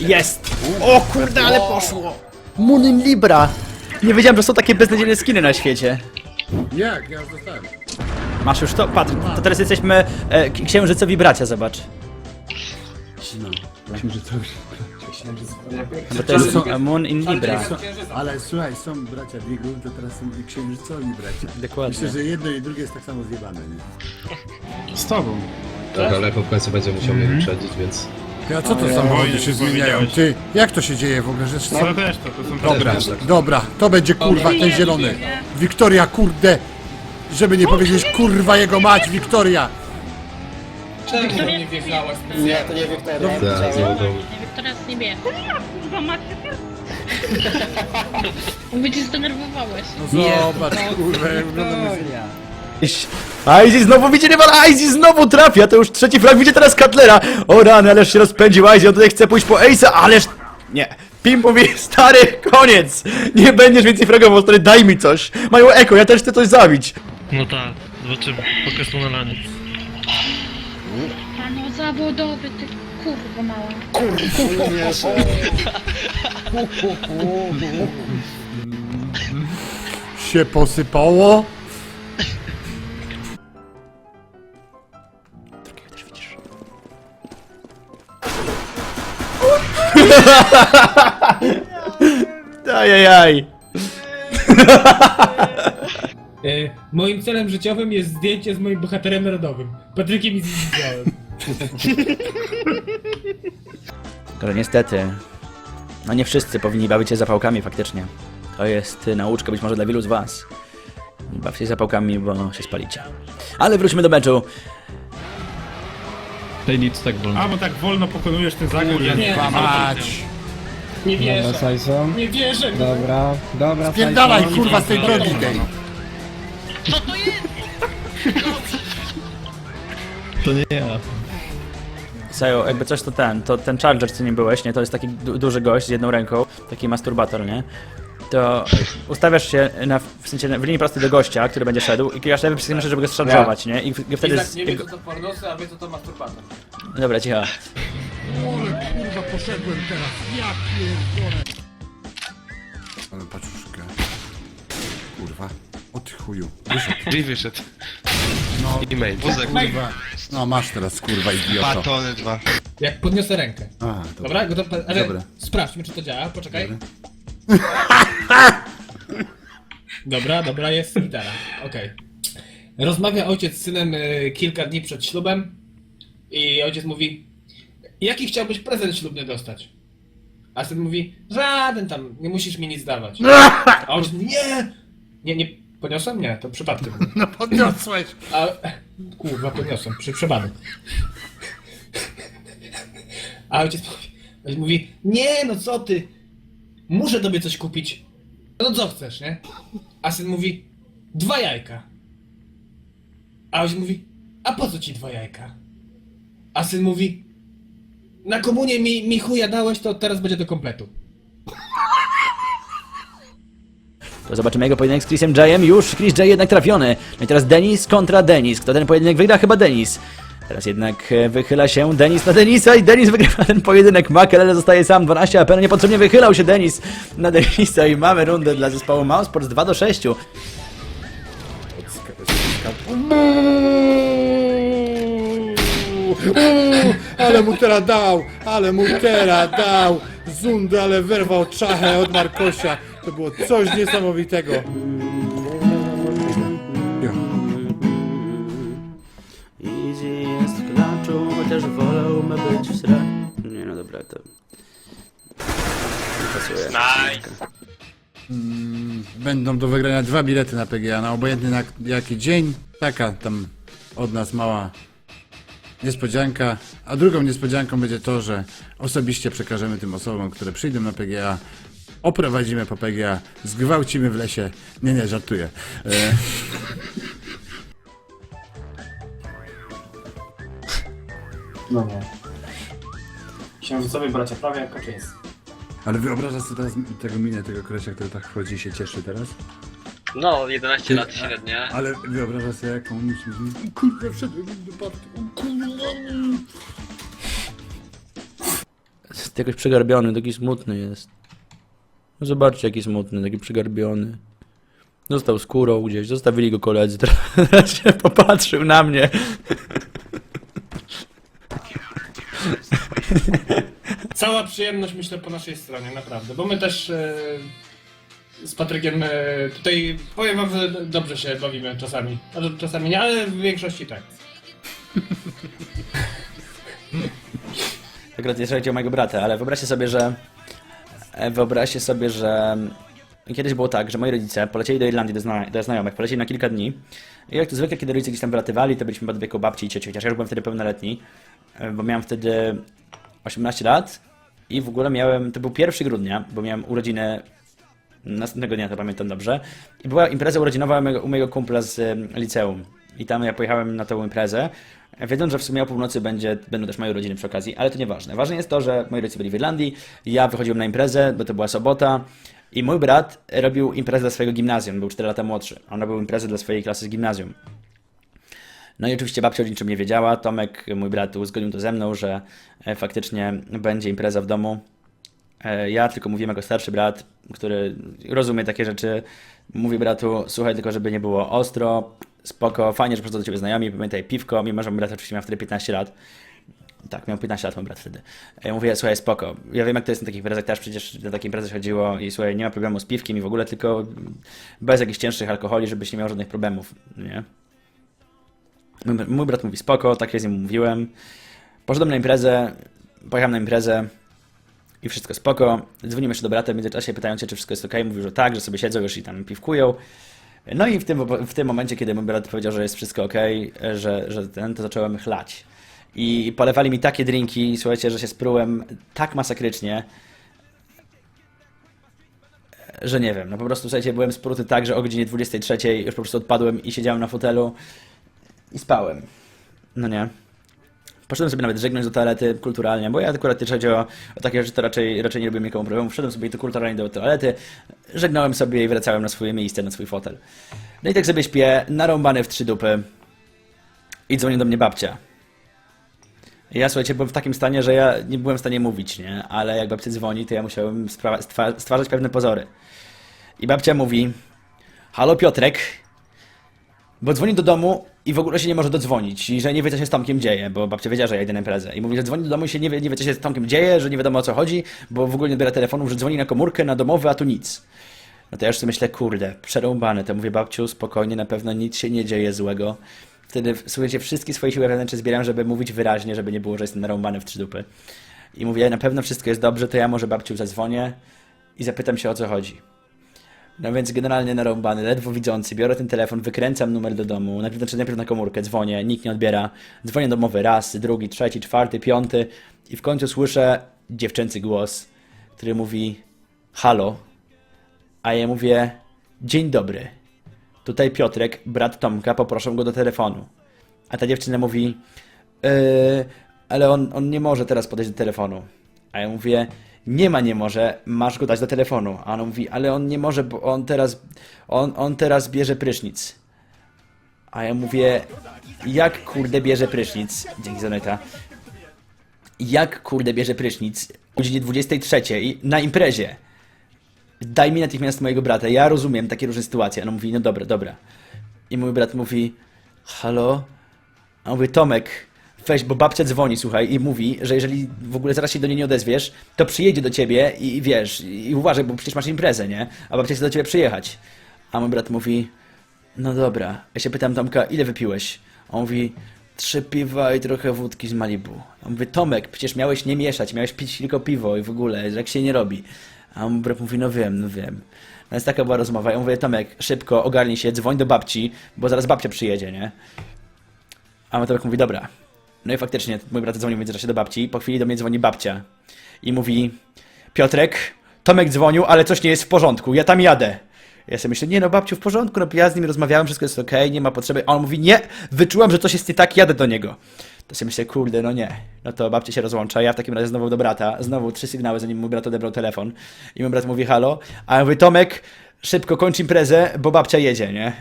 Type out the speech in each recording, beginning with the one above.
Jest! O kurde, ale poszło! Munin Libra! Nie wiedziałem, że są takie beznadziejne skiny na świecie. Jak? Ja już dostałem. Masz już to? Patrz, to teraz jesteśmy e, k- księżycowi bracia, zobacz. No. Już... Bo to jest są- e, Moon in Libra. Ale słuchaj, są bracia Bigul, to teraz są i księżycowi bracia. Dokładnie. Myślę, że jedno i drugie jest tak samo zjebane, nie? Z tobą. Tak, ale w końcu będzie musiał mnie wyprzedzić, więc... A co to samochody się zmieniają? Ty, jak to się dzieje w ogóle, że... Co też to, to są Dobra, Też dobra, to będzie kurwa ten zielony. Wiktoria, kurde! Żeby nie powiedzieć kurwa jego mać, Wiktoria! Czemu nie wjechałaś? Nie, to nie Wiktoria. Tak, nie udało. Teraz nie wie. Mówię, cię zdenerwowałeś. No zobacz, kurwa, jak wygląda Aizy znowu widzi rywala, Aizy znowu trafia, to już trzeci frag, widzi teraz Cutlera. O rany, ależ się rozpędził Aizy, on tutaj chce pójść po Ace'a, ależ... Nie. Pim mówi, stary, koniec! Nie będziesz więcej fragował, stary, daj mi coś! Mają eko, ja też chcę coś zabić. No tak, zobaczymy. Pokaż mu na lanie. Pano zawodowy, ty kurwa mała. się posypało. Ajajaj. E, moim celem życiowym jest zdjęcie z moim bohaterem narodowym. Patrykiem i Zizałem. Ale niestety, no nie wszyscy powinni bawić się zapałkami faktycznie. To jest y, nauczka być może dla wielu z was. Bawcie się zapałkami, bo się spalicie. Ale wróćmy do meczu. Tej nic tak wolno. A, bo tak wolno pokonujesz ten zagrób. Ja Nie, Mać! nie wierzę. Dobra, Sajson. Nie wierzę. Dobra, dobra, Pierdalaj Sajson. kurwa z tej drogi tej! To nie ja. Sajo, jakby coś to ten, to ten Charger, co nie byłeś, nie? To jest taki du duży gość z jedną ręką, taki masturbator, nie? To ustawiasz się na, w sensie w linii prostej do gościa, który będzie szedł i klikasz lewy przycisk myszy, żeby go szarżować, nie? I, i wtedy... Izak Z, nie wie co to pornosy, a wie co to masturbator. Dobra, cicho. Ale paczuszkę. Kurwa. O ty chuju. Drzwi wyszedł. No, e-mail. Wózek. Kurwa. No masz teraz kurwa idioto. Batony dwa. Jak podniosę rękę. Aha, dobra. Dobra, gotowe? Ale Dobra. sprawdźmy czy to działa, poczekaj. Dobra, dobra, jest gitara. Okej. Rozmawia ojciec z synem y, kilka dni przed ślubem i ojciec mówi Jaki chciałbyś prezent ślubny dostać? A syn mówi Żaden tam, nie musisz mi nic dawać. A ojciec mówi Nie! Nie, nie podniosłem? Nie, to przypadkiem. No podniosłeś! A, kurwa, podniosłem, przy przypadek. A ojciec mówi, ojciec mówi, nie no co ty, muszę tobie coś kupić. No co chcesz, nie? A syn mówi, dwa jajka. A ojciec mówi, a po co ci dwa jajka? A syn mówi, na komunie mi, mi chuja dałeś, to teraz będzie do kompletu. To zobaczymy jego pojedynek z Chrisem Jayem. Już Chris Jay jednak trafiony. No i teraz Denis kontra Denis. Kto ten pojedynek wygra? Chyba Denis. Teraz jednak e, wychyla się Denis na Denisa i Denis wygrywa ten pojedynek. Makelele zostaje sam 12 AP. Niepotrzebnie wychylał się Denis na Denisa i mamy rundę dla zespołu Mousesports 2 do 6. Uuu, ale mu teraz dał! Ale mu teraz dał! Zundy, ale wyrwał czachę od Markosia. To było coś niesamowitego. Dobra, to... Nie pasuje. Będą do wygrania dwa bilety na PGA, na obojętny na jaki dzień. Taka tam od nas mała niespodzianka. A drugą niespodzianką będzie to, że osobiście przekażemy tym osobom, które przyjdą na PGA, oprowadzimy po PGA, zgwałcimy w lesie. Nie, nie, żartuję. E, No nie. Księżycowi bracia prawie jak Kaczyński. ale wyobrażasz sobie teraz tego minę, tego kolesia, który tak chodzi i się cieszy teraz? No, 11 Ty- lat średnia. Ale wyobrażasz sobie, jak on musi... Kurwa, wszedłem do. Kurwa. jest jakoś przegarbiony, taki smutny jest. No zobaczcie, jaki smutny, taki przegarbiony. Został skórą gdzieś, zostawili go koledzy, teraz się popatrzył na mnie. Cała przyjemność myślę po naszej stronie, naprawdę. Bo my też e, z Patrykiem e, tutaj powiem wam, że dobrze się bawimy czasami. Znaczy, czasami nie, ale w większości tak. Akurat jeżeli chodzi o mojego brata, ale wyobraźcie sobie, że e, wyobraźcie sobie, że kiedyś było tak, że moi rodzice polecieli do Irlandii do, zna do znajomych, polecieli na kilka dni i jak to zwykle, kiedy rodzice gdzieś tam wylatywali, to byliśmy pod wieku babci i cioci, chociaż ja już byłem wtedy pełnoletni, e, bo miałem wtedy 18 lat i w ogóle miałem, to był 1 grudnia, bo miałem urodziny następnego dnia, to pamiętam dobrze. I była impreza urodzinowa u mojego, u mojego kumpla z liceum. I tam ja pojechałem na tę imprezę, wiedząc, że w sumie o północy będzie, będą też moje urodziny przy okazji, ale to nieważne. Ważne jest to, że moi rodzice byli w Irlandii, ja wychodziłem na imprezę, bo to była sobota i mój brat robił imprezę dla swojego gimnazjum, był 4 lata młodszy. On robił imprezę dla swojej klasy z gimnazjum. No i oczywiście babcia o niczym nie wiedziała. Tomek, mój brat, uzgodnił to ze mną, że e, faktycznie będzie impreza w domu. E, Ja tylko mówiłem jako starszy brat, który rozumie takie rzeczy. Mówię bratu, słuchaj, tylko żeby nie było ostro, spoko, fajnie, że przychodzą do ciebie znajomi, pamiętaj piwko, mimo że mój brat oczywiście miał wtedy 15 lat. Tak, miał 15 lat mój brat wtedy. Ja mówię, słuchaj, spoko. Ja wiem, jak to jest na takich imprezach, też przecież na takie imprezy chodziło i słuchaj, nie ma problemu z piwkiem i w ogóle, tylko bez jakichś cięższych alkoholi, żebyś nie miał żadnych problemów, nie? Mój, brat mówi spoko, tak ja z nim mówiłem. Poszedłem na imprezę, pojechałem na imprezę i wszystko spoko. Dzwonimy jeszcze do brata w międzyczasie, pytając się, czy wszystko jest ok. Mówił, że tak, że sobie siedzą już i tam piwkują. No i w tym, w tym momencie, kiedy mój brat powiedział, że jest wszystko ok, że, że ten, to zacząłem chlać. I polewali mi takie drinki, słuchajcie, że się sprułem tak masakrycznie, że nie wiem, no po prostu, słuchajcie, byłem spruty tak, że o godzinie 23 już po prostu odpadłem i siedziałem na fotelu i spałem. No nie. Poszedłem sobie nawet żegnać do toalety kulturalnie, bo ja akurat jeśli chodzi o, o takie rzeczy, to raczej, raczej nie robię nikomu problemu. Wszedłem sobie tu kulturalnie do toalety, żegnałem sobie i wracałem na swoje miejsce, na swój fotel. No i tak sobie śpię, narąbany w trzy dupy i dzwoni do mnie babcia. Ja słuchajcie, byłem w takim stanie, że ja nie byłem w stanie mówić, nie? Ale jak babcia dzwoni, to ja musiałem stwarzać pewne pozory. I babcia mówi, halo Piotrek, bo dzwoni do domu i w ogóle się nie może dodzwonić i że nie wie, co się z Tomkiem dzieje, bo babcia wiedziała, że ja idę na imprezę. I mówi, że dzwoni do domu i się nie wie, nie wie, co się z Tomkiem dzieje, że nie wiadomo o co chodzi, bo w ogóle nie odbiera telefonu, że dzwoni na komórkę, na domowy, a tu nic. No to ja już sobie myślę, kurde, przerąbane. To mówię, babciu, spokojnie, na pewno nic się nie dzieje złego. Wtedy, słuchajcie, wszystkie swoje siły wewnętrzne zbieram, żeby mówić wyraźnie, żeby nie było, że jestem narąbany w trzy dupy. I mówię, na pewno wszystko jest dobrze, to ja może babciu zadzwonię i zapytam się, o co chodzi. No więc generalnie narąbany, ledwo widzący, biorę ten telefon, wykręcam numer do domu, najpierw, znaczy najpierw na komórkę, dzwonię, nikt nie odbiera, dzwonię domowy raz, drugi, trzeci, czwarty, piąty i w końcu słyszę dziewczęcy głos, który mówi halo, a ja mówię dzień dobry, tutaj Piotrek, brat Tomka, poproszę go do telefonu. A ta dziewczyna mówi yy, ale on, on nie może teraz podejść do telefonu. A ja mówię, nie ma, nie może, masz go dać do telefonu. A ona mówi, ale on nie może, bo on teraz, on, on teraz bierze prysznic. A ja mówię, jak kurde bierze prysznic? Dzięki Zaneta. Jak kurde bierze prysznic o godzinie 23 na imprezie? Daj mi natychmiast mojego brata, ja rozumiem takie różne sytuacje. Ona mówi, no dobra, dobra. I mój brat mówi, halo? A on mówi, Tomek, weź, bo babcia dzwoni, słuchaj, i mówi, że jeżeli w ogóle zaraz się do niej nie odezwiesz, to przyjedzie do ciebie i, wiesz, i uważaj, bo przecież masz imprezę, nie? A babcia chce do ciebie przyjechać. A mój brat mówi, no dobra. Ja się pytam Tomka, ile wypiłeś? A on mówi, trzy piwa i trochę wódki z Malibu. A on mówi, Tomek, przecież miałeś nie mieszać, miałeś pić tylko piwo i w ogóle, jak się nie robi. A mój brat mówi, no wiem, no wiem. No więc taka była rozmowa. Ja mówię, Tomek, szybko, ogarnij się, dzwoń do babci, bo zaraz babcia przyjedzie, nie? A mój Tomek mówi, dobra. No i faktycznie, mój brat dzwonił w międzyczasie do babci, po chwili do mnie dzwoni babcia i mówi, Piotrek, Tomek dzwonił, ale coś nie jest w porządku, ja tam jadę. Ja sobie myślę, nie no babciu, w porządku, no ja z nim rozmawiałem, wszystko jest okej, nie ma potrzeby. A on mówi, nie, wyczułam, że coś jest nie tak, jadę do niego. To sobie myślę, kurde, no nie. No to babcia się rozłącza, ja w takim razie znowu do brata, znowu trzy sygnały, zanim mój brat odebrał telefon. I mój brat mówi, halo, a ja mówię, Tomek, szybko kończ imprezę, bo babcia jedzie, nie?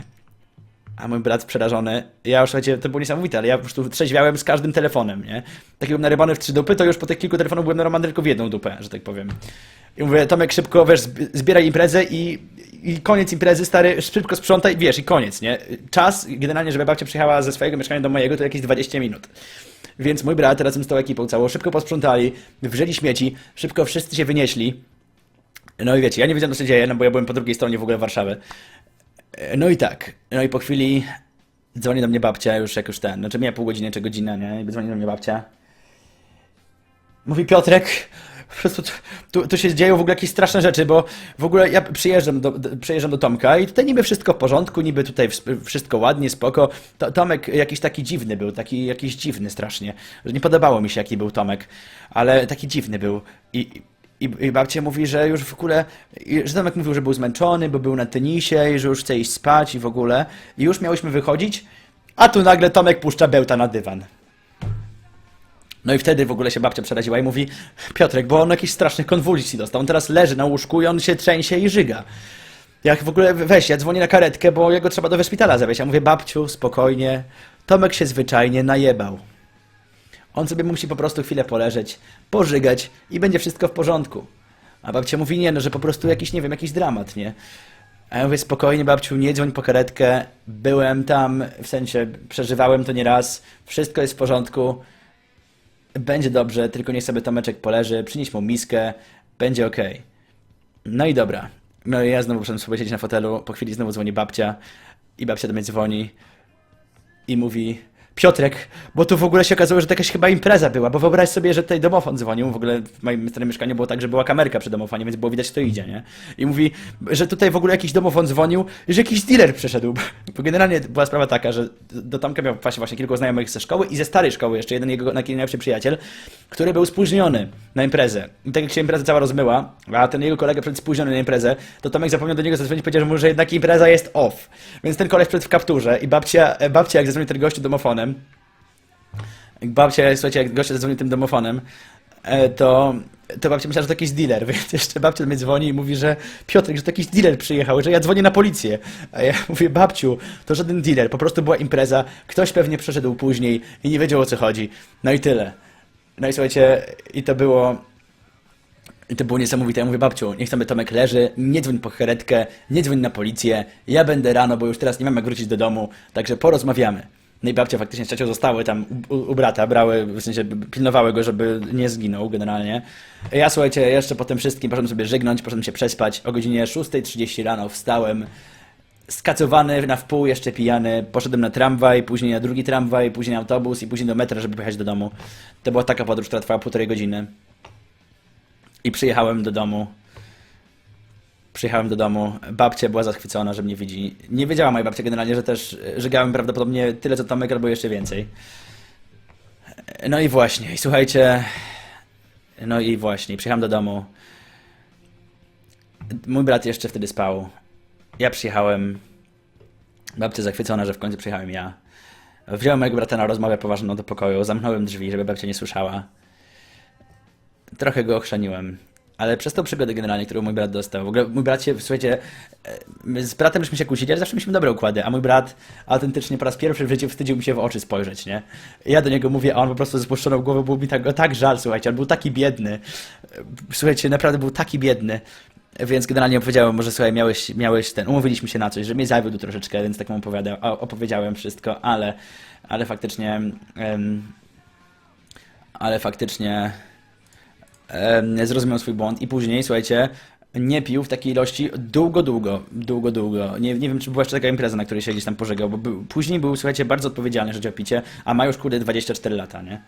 A mój brat przerażony, ja już, słuchajcie, to było niesamowite, ale ja po prostu trzeźwiałem z każdym telefonem, nie? Taki byłem narybany w trzy dupy, to już po tych kilku telefonach byłem narybany tylko w jedną dupę, że tak powiem. I mówię, Tomek, szybko, wiesz, zb- zbieraj imprezę i, i koniec imprezy, stary, szybko sprzątaj, wiesz, i koniec, nie? Czas, generalnie, żeby babcia przyjechała ze swojego mieszkania do mojego, to jakieś 20 minut. Więc mój brat razem z tą ekipą całą szybko posprzątali, wrzeli śmieci, szybko wszyscy się wynieśli. No i wiecie, ja nie wiedziałem, co się dzieje, no bo ja byłem po drugiej stronie w ogóle Warszawy. No i tak, no i po chwili dzwoni do mnie babcia, już jak już ten, znaczy miała pół godziny czy godzinę, nie? I dzwoni do mnie babcia. Mówi Piotrek, prostu tu, tu, się dzieją w ogóle jakieś straszne rzeczy, bo w ogóle ja przyjeżdżam do, przyjeżdżam do Tomka i tutaj niby wszystko w porządku, niby tutaj ws- wszystko ładnie, spoko. To, Tomek jakiś taki dziwny był, taki jakiś dziwny strasznie, nie podobało mi się jaki był Tomek, ale taki dziwny był i, i, i babcia mówi, że już w ogóle, że Tomek mówił, że był zmęczony, bo był na tenisie i że już chce iść spać i w ogóle i już miałyśmy wychodzić, a tu nagle Tomek puszcza bełta na dywan. No i wtedy w ogóle się babcia przeraziła i mówi Piotrek, bo on jakichś strasznych konwulsji dostał. On teraz leży na łóżku i on się trzęsie i żyga. Jak w ogóle weź, ja dzwonię na karetkę, bo jego trzeba do szpitala zawieźć. Ja mówię, babciu, spokojnie. Tomek się zwyczajnie najebał. On sobie musi po prostu chwilę poleżeć, pożygać i będzie wszystko w porządku. A babcia mówi, nie, no, że po prostu jakiś, nie wiem, jakiś dramat, nie? A ja mówię, spokojnie babciu, nie dzwoń po karetkę. Byłem tam, w sensie przeżywałem to nieraz. Wszystko jest w porządku. Będzie dobrze, tylko niech sobie Tomeczek poleży, przynieś mu miskę, będzie okej. No i dobra. No i ja znowu muszę sobie siedzieć na fotelu, po chwili znowu dzwoni babcia i babcia do mnie dzwoni i mówi Piotrek, bo tu w ogóle się okazało, że to jakaś chyba impreza była, bo wyobraź sobie, że tutaj domofon dzwonił, w ogóle w moim starym mieszkaniu było tak, że była kamerka przy domofonie, więc było widać kto idzie, nie? I mówi, że tutaj w ogóle jakiś domofon dzwonił, że jakiś dealer przyszedł, bo generalnie była sprawa taka, że do Tomka miał właśnie, właśnie kilku znajomych ze szkoły i ze starej szkoły jeszcze jeden jego najlepszy przyjaciel, który był spóźniony na imprezę. I tak jak się impreza cała rozmyła, a ten jego kolega przed spóźniony na imprezę, to Tomek zapomniał do niego zadzwonić i powiedział mu, że jednak impreza jest off. Więc ten koleś przed w kapturze i babcia, babcia jak zadzwonił ten gościu domofonem, babcia, słuchajcie, jak gościa zadzwonił tym domofonem, e, to, to babcia myślała, że to jakiś dealer, więc jeszcze babcia do mnie dzwoni i mówi, że Piotrek, że to jakiś dealer przyjechał, że ja dzwonię na policję. A ja mówię, babciu, to żaden dealer, po prostu była impreza, ktoś pewnie przeszedł później i nie wiedział o co chodzi. No i tyle. No i słuchajcie, i to było... I to było niesamowite. Ja mówię, babciu, niech sobie Tomek leży, nie dzwoń po heretkę, nie dzwoń na policję, ja będę rano, bo już teraz nie mam jak wrócić do domu, także porozmawiamy. No i babcia faktycznie z ciocią zostały tam u, u, brata, brały, w sensie pilnowały go, żeby nie zginął generalnie. Ja słuchajcie, jeszcze po tym wszystkim poszedłem sobie żygnąć, poszedłem się przespać. O godzinie 6.30 rano wstałem, skacowany na wpół, jeszcze pijany, poszedłem na tramwaj, później na drugi tramwaj, później na autobus i później do metra, żeby pojechać do domu. To była taka podróż, która trwała półtorej godziny. I przyjechałem do domu. Przyjechałem do domu. Babcia była zachwycona, że mnie widzi. Nie wiedziała moja babcia generalnie, że też żygałem prawdopodobnie tyle co Tomek, albo jeszcze więcej. No i właśnie, słuchajcie. No i właśnie, przyjechałem do domu. Mój brat jeszcze wtedy spał. Ja przyjechałem. Babcia zachwycona, że w końcu przyjechałem ja. Wziąłem mojego brata na rozmowę poważną do pokoju, zamknąłem drzwi, żeby babcia nie słyszała. Trochę go ochrzaniłem. Ale przez tą przygodę generalnie, którą mój brat dostał, w ogóle mój brat się, słuchajcie, e, z bratem żeśmy się kłócili, ale zawsze mieliśmy dobre układy, a mój brat autentycznie po raz pierwszy w życiu wstydził mi się w oczy spojrzeć, nie? Ja do niego mówię, a on po prostu ze spuszczoną głową, był mi tak, tak żal, słuchajcie, on był taki biedny. Słuchajcie, naprawdę był taki biedny. Więc generalnie opowiedziałem mu, że słuchaj, miałeś, miałeś ten, umówiliśmy się na coś, że mnie zawiódł troszeczkę, więc tak mu opowiedziałem wszystko, ale, ale faktycznie, em, ale faktycznie zrozumiał swój błąd i później, słuchajcie, nie pił w takiej ilości długo, długo, długo, długo. Nie, nie wiem, czy była jeszcze taka impreza, na której się gdzieś tam pożegał, bo był, później był, słuchajcie, bardzo odpowiedzialny, chodzi o picie, a ma już, kurde, 24 lata, nie?